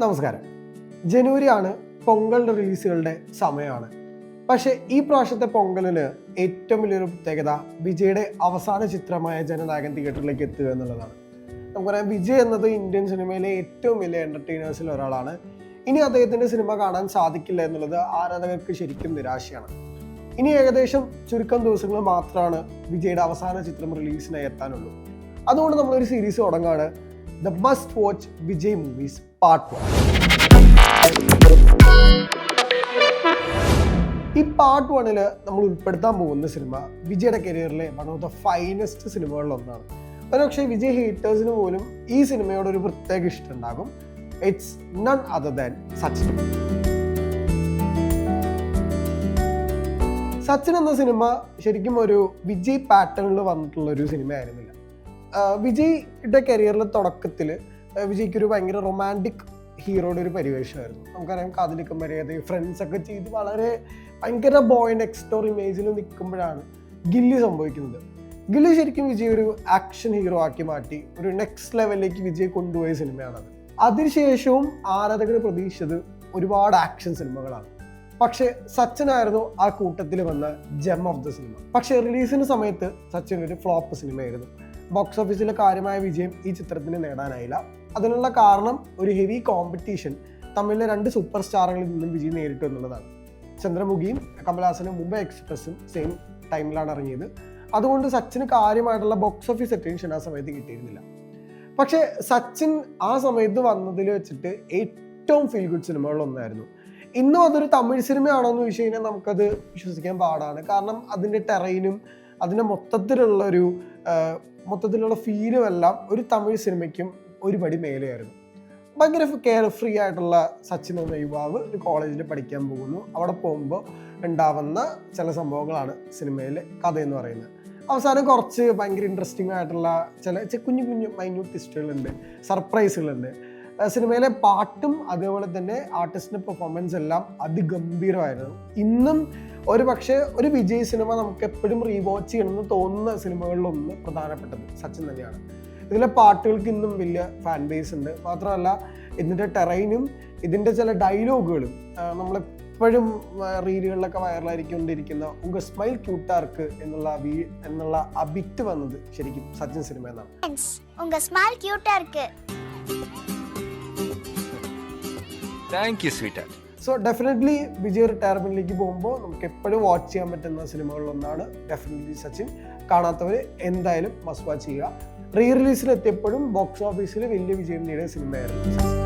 നമസ്കാരം. ജനുവരിയാണ് പൊങ്കൽ റിലീസുകളുടെ സമയമാണ്. പക്ഷേ ഈ പ്രാവശ്യത്തെ പൊങ്കലിന് ഏറ്റവും വലിയൊരു പ്രത്യേകത വിജയുടെ അവസാന ചിത്രമായ ജനനായകൻ തിയേറ്ററിലേക്ക് എത്തുക എന്നുള്ളതാണ്. നമുക്കറിയാം വിജയ് എന്നത് ഇന്ത്യൻ സിനിമയിലെ ഏറ്റവും വലിയ എന്റർടൈനേഴ്സിൽ ഒരാളാണ്. ഇനി അദ്ദേഹത്തിന്റെ സിനിമ കാണാൻ സാധിക്കില്ല എന്നുള്ളത് ആരാധകർക്ക് ശരിക്കും നിരാശയാണ്. ഇനി ഏകദേശം ചുരുക്കം ദിവസങ്ങൾ മാത്രമാണ് വിജയുടെ അവസാന ചിത്രം റിലീസിനായി എത്താനുള്ളൂ. അതുകൊണ്ട് നമ്മളൊരു സീരീസ് തുടങ്ങുകയാണ്. The must watch Vijay movies part one ഈ പാർട്ട് വണ്ണിൽ നമ്മൾ ഉൾപ്പെടുത്താൻ പോകുന്ന സിനിമ വിജയുടെ കരിയറിലെ വൺ ഓഫ് ദ ഫൈനസ്റ്റ് സിനിമകളിലൊന്നാണ് ഒരുപക്ഷെ പക്ഷേ വിജയ് ഹീറ്റേഴ്സിന് പോലും ഈ സിനിമയോട് ഒരു പ്രത്യേക ഇഷ്ടം ഉണ്ടാകും. It's none other than Sachin Sachin എന്ന സിനിമ ശരിക്കും ഒരു വിജയ് പാറ്റേണിൽ വന്നിട്ടുള്ള ഒരു സിനിമ ആയിരുന്നില്ല. വിജയ്യുടെ കരിയറിലെ തുടക്കത്തിൽ വിജയ്ക്ക് ഒരു ഭയങ്കര റൊമാന്റിക് ഹീറോയുടെ ഒരു പരിവേഷമായിരുന്നു. നമുക്കറിയാം കാതിലിക്കും മര്യാദ ഫ്രണ്ട്സ് ഒക്കെ ചെയ്ത് വളരെ ഭയങ്കര ബോയ് എക്സ്റ്റോർ ഇമേജിൽ നിൽക്കുമ്പോഴാണ് ഗില്ലി സംഭവിക്കുന്നത്. ഗില്ലി ശരിക്കും വിജയ് ഒരു ആക്ഷൻ ഹീറോ ആക്കി മാറ്റി ഒരു നെക്സ്റ്റ് ലെവലിലേക്ക് വിജയ് കൊണ്ടുപോയ സിനിമയാണത് അതിനുശേഷവും ആരാധകർ പ്രതീക്ഷിച്ചത് ഒരുപാട് ആക്ഷൻ സിനിമകളാണ്. പക്ഷേ സച്ചിനായിരുന്നു ആ കൂട്ടത്തിൽ വന്ന ജെം ഓഫ് ദ സിനിമ പക്ഷേ റിലീസിന് സമയത്ത് സച്ചിൻ ഒരു ഫ്ലോപ്പ് സിനിമയായിരുന്നു. ബോക്സ് ഓഫീസിലെ കാര്യമായ വിജയം ഈ ചിത്രത്തിന് നേടാനായില്ല. അതിനുള്ള കാരണം ഒരു ഹെവി കോമ്പറ്റീഷൻ തമിഴിലെ രണ്ട് സൂപ്പർ സ്റ്റാറുകളിൽ നിന്നും വിജയം നേരിട്ടു എന്നുള്ളതാണ്. ചന്ദ്രമുഖിയും കമൽഹാസനും മുംബൈ എക്സ്പ്രസും സെയിം ടൈമിലാണ് ഇറങ്ങിയത്. അതുകൊണ്ട് സച്ചിന് കാര്യമായിട്ടുള്ള ബോക്സ് ഓഫീസ് അറ്റൻഷൻ ആ സമയത്ത് കിട്ടിയിരുന്നില്ല. പക്ഷേ സച്ചിൻ ആ സമയത്ത് വന്നതിൽ വെച്ചിട്ട് ഏറ്റവും ഫീൽ ഗുഡ് സിനിമകളൊന്നായിരുന്നു ഇന്നും അതൊരു തമിഴ് സിനിമയാണോ എന്ന് ചോദിച്ചു കഴിഞ്ഞാൽ നമുക്കത് വിശ്വസിക്കാൻ പാടാണ്. കാരണം അതിന്റെ ടെറൈനും അതിന്റെ മൊത്തത്തിലുള്ള ഒരു മൊത്തത്തിലുള്ള ഫീലും എല്ലാം ഒരു തമിഴ് സിനിമയ്ക്കും ഒരുപടി മേലെയായിരുന്നു. ഭയങ്കര കെയർ ഫ്രീ ആയിട്ടുള്ള സച്ചിൻ എന്ന യുവാവ് ഒരു കോളേജിൽ പഠിക്കാൻ പോകുന്നു. അവിടെ പോകുമ്പോൾ ഉണ്ടാവുന്ന ചില സംഭവങ്ങളാണ് സിനിമയിലെ കഥ എന്ന് പറയുന്നത്. അവസാനം കുറച്ച് ഭയങ്കര ഇൻട്രസ്റ്റിംഗ് ആയിട്ടുള്ള ചില കുഞ്ഞു കുഞ്ഞു മൈന്യൂട്ട് ട്വിസ്റ്റുകളുണ്ട് സർപ്രൈസുകളുണ്ട് സിനിമയിലെ പാട്ടും അതേപോലെ തന്നെ ആർട്ടിസ്റ്റിന്റെ പെർഫോമൻസ് എല്ലാം അതിഗംഭീരമായിരുന്നു. ഇന്നും ഒരു പക്ഷേ ഒരു വിജയ് സിനിമ നമുക്ക് എപ്പോഴും റീവാച്ച് ചെയ്യണമെന്ന് തോന്നുന്ന സിനിമകളിലൊന്ന് പ്രധാനപ്പെട്ടത് സച്ചിൻ തന്നെയാണ്. ഇതിലെ പാട്ടുകൾക്ക് ഇന്നും വലിയ ഫാൻ ബേസ് ഉണ്ട്. മാത്രമല്ല ഇതിന്റെ ടെറൈനും ഇതിന്റെ ചില ഡയലോഗുകളും നമ്മളെപ്പോഴും റീലുകളിലൊക്കെ വൈറലായിരിക്കൊണ്ടിരിക്കുന്ന ഉങ്ക സ്മൈൽ ക്യൂട്ടാർക്ക് എന്നുള്ള വീ എന്നുള്ള അബിറ്റ് വന്നത് ശരിക്കും സച്ചിൻ സിനിമ എന്നാണ് thank you sweet so definitely Vijay റിട്ടയർമെന്റിലേക്ക് പോകുമ്പോൾ നമുക്ക് എപ്പോഴും വാച്ച് ചെയ്യാൻ പറ്റുന്ന സിനിമകളിലൊന്നാണ് ഡെഫിനറ്റ്ലി സച്ചിൻ. കാണാത്തവർ എന്തായാലും മസ്റ്റ് വാച്ച് ചെയ്യുക. റീ റിലീസിൽ എത്തിയപ്പോഴും ബോക്സ് ഓഫീസിൽ വലിയ വിജയം നേടിയ സിനിമയായിരുന്നു